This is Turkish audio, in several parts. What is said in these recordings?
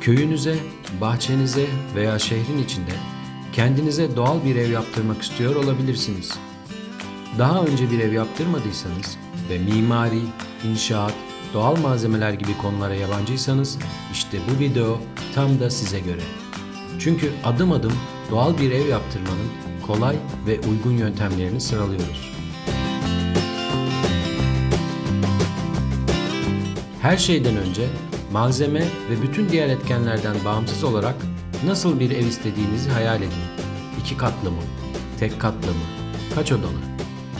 Köyünüze, bahçenize veya şehrin içinde kendinize doğal bir ev yaptırmak istiyor olabilirsiniz. Daha önce bir ev yaptırmadıysanız ve mimari, inşaat, doğal malzemeler gibi konulara yabancıysanız işte bu video tam da size göre. Çünkü adım adım doğal bir ev yaptırmanın kolay ve uygun yöntemlerini sıralıyoruz. Her şeyden önce malzeme ve bütün diğer etkenlerden bağımsız olarak nasıl bir ev istediğinizi hayal edin. İki katlı mı? Tek katlı mı? Kaç odalı?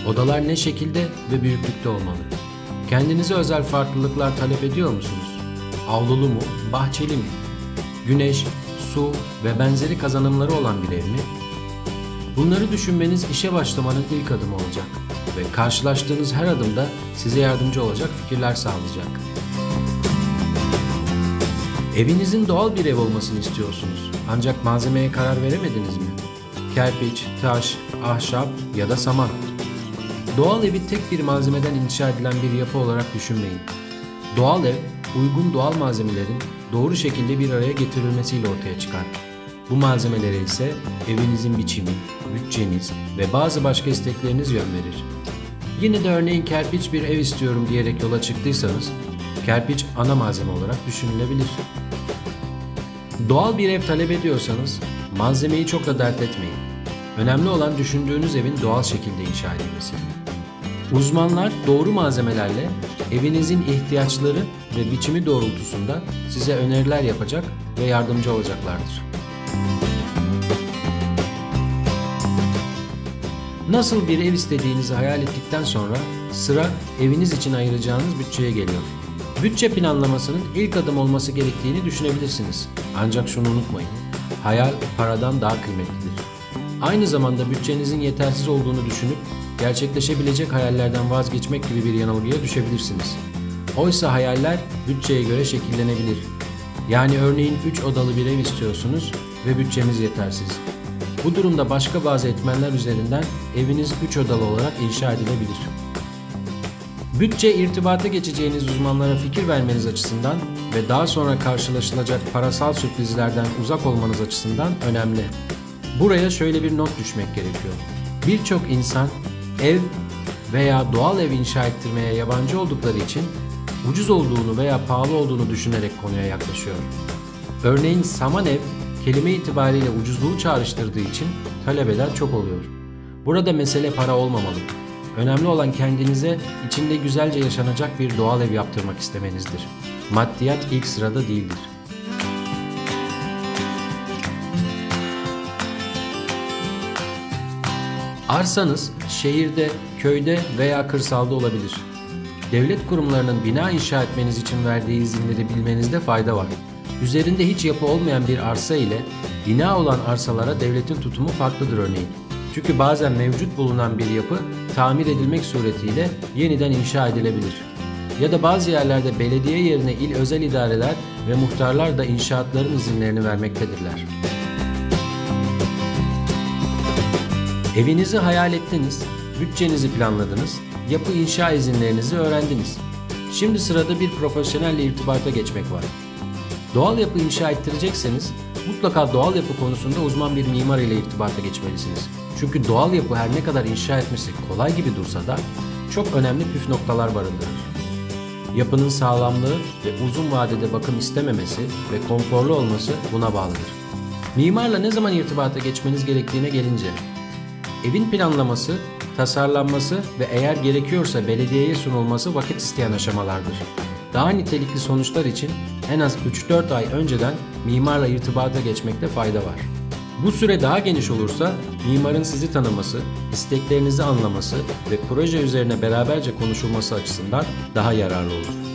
Odalar ne şekilde ve büyüklükte olmalı? Kendinize özel farklılıklar talep ediyor musunuz? Avlulu mu? Bahçeli mi? Güneş, su ve benzeri kazanımları olan bir ev mi? Bunları düşünmeniz işe başlamanın ilk adımı olacak ve karşılaştığınız her adımda size yardımcı olacak fikirler sağlayacak. Evinizin doğal bir ev olmasını istiyorsunuz. Ancak malzemeye karar veremediniz mi? Kerpiç, taş, ahşap ya da saman. Doğal evi tek bir malzemeden inşa edilen bir yapı olarak düşünmeyin. Doğal ev, uygun doğal malzemelerin doğru şekilde bir araya getirilmesiyle ortaya çıkar. Bu malzemelere ise evinizin biçimi, bütçeniz ve bazı başka istekleriniz yön verir. Yine de örneğin kerpiç bir ev istiyorum diyerek yola çıktıysanız, kerpiç ana malzeme olarak düşünülebilir. Doğal bir ev talep ediyorsanız malzemeyi çok da dert etmeyin. Önemli olan düşündüğünüz evin doğal şekilde inşa edilmesi. Uzmanlar doğru malzemelerle evinizin ihtiyaçları ve biçimi doğrultusunda size öneriler yapacak ve yardımcı olacaklardır. Nasıl bir ev istediğinizi hayal ettikten sonra sıra eviniz için ayıracağınız bütçeye geliyor. Bütçe planlamasının ilk adım olması gerektiğini düşünebilirsiniz. Ancak şunu unutmayın. Hayal paradan daha kıymetlidir. Aynı zamanda bütçenizin yetersiz olduğunu düşünüp gerçekleşebilecek hayallerden vazgeçmek gibi bir yanılgıya düşebilirsiniz. Oysa hayaller bütçeye göre şekillenebilir. Yani örneğin 3 odalı bir ev istiyorsunuz ve bütçeniz yetersiz. Bu durumda başka bazı etmenler üzerinden eviniz 3 odalı olarak inşa edilebilir. Bütçe irtibata geçeceğiniz uzmanlara fikir vermeniz açısından ve daha sonra karşılaşılacak parasal sürprizlerden uzak olmanız açısından önemli. Buraya şöyle bir not düşmek gerekiyor. Birçok insan ev veya doğal ev inşa ettirmeye yabancı oldukları için ucuz olduğunu veya pahalı olduğunu düşünerek konuya yaklaşıyor. Örneğin saman ev kelime itibariyle ucuzluğu çağrıştırdığı için talebeler çok oluyor. Burada mesele para olmamalı. Önemli olan kendinize içinde güzelce yaşanacak bir doğal ev yaptırmak istemenizdir. Maddiyat ilk sırada değildir. Arsanız şehirde, köyde veya kırsalda olabilir. Devlet kurumlarının bina inşa etmeniz için verdiği izinleri bilmenizde fayda var. Üzerinde hiç yapı olmayan bir arsa ile bina olan arsalara devletin tutumu farklıdır örneğin. Çünkü bazen mevcut bulunan bir yapı tamir edilmek suretiyle yeniden inşa edilebilir. Ya da bazı yerlerde belediye yerine il özel idareler ve muhtarlar da inşaatların izinlerini vermektedirler. Evinizi hayal ettiniz, bütçenizi planladınız, yapı inşa izinlerinizi öğrendiniz. Şimdi sırada bir profesyonelle irtibata geçmek var. Doğal yapı inşa ettirecekseniz mutlaka doğal yapı konusunda uzman bir mimar ile irtibata geçmelisiniz. Çünkü doğal yapı her ne kadar inşa etmesi kolay gibi dursa da çok önemli püf noktalar barındırır. Yapının sağlamlığı ve uzun vadede bakım istememesi ve konforlu olması buna bağlıdır. Mimarla ne zaman irtibata geçmeniz gerektiğine gelince, evin planlaması, tasarlanması ve eğer gerekiyorsa belediyeye sunulması vakit isteyen aşamalardır. Daha nitelikli sonuçlar için en az 3-4 ay önceden mimarla irtibata geçmekte fayda var. Bu süre daha geniş olursa mimarın sizi tanıması, isteklerinizi anlaması ve proje üzerine beraberce konuşulması açısından daha yararlı olur.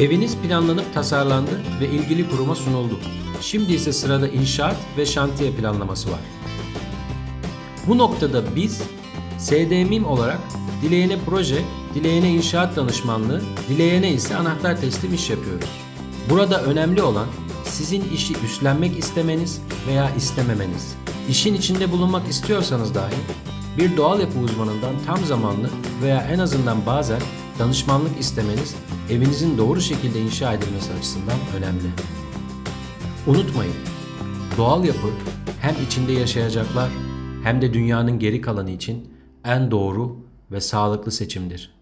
Eviniz planlanıp tasarlandı ve ilgili kuruma sunuldu. Şimdi ise sırada inşaat ve şantiye planlaması var. Bu noktada biz SDMİM olarak dileyene proje, dileyene inşaat danışmanlığı, dileyene ise anahtar teslim iş yapıyoruz. Burada önemli olan sizin işi üstlenmek istemeniz veya istememeniz. İşin içinde bulunmak istiyorsanız dahi bir doğal yapı uzmanından tam zamanlı veya en azından bazen danışmanlık istemeniz evinizin doğru şekilde inşa edilmesi açısından önemli. Unutmayın, doğal yapı hem içinde yaşayacaklar hem de dünyanın geri kalanı için en doğru ve sağlıklı seçimdir.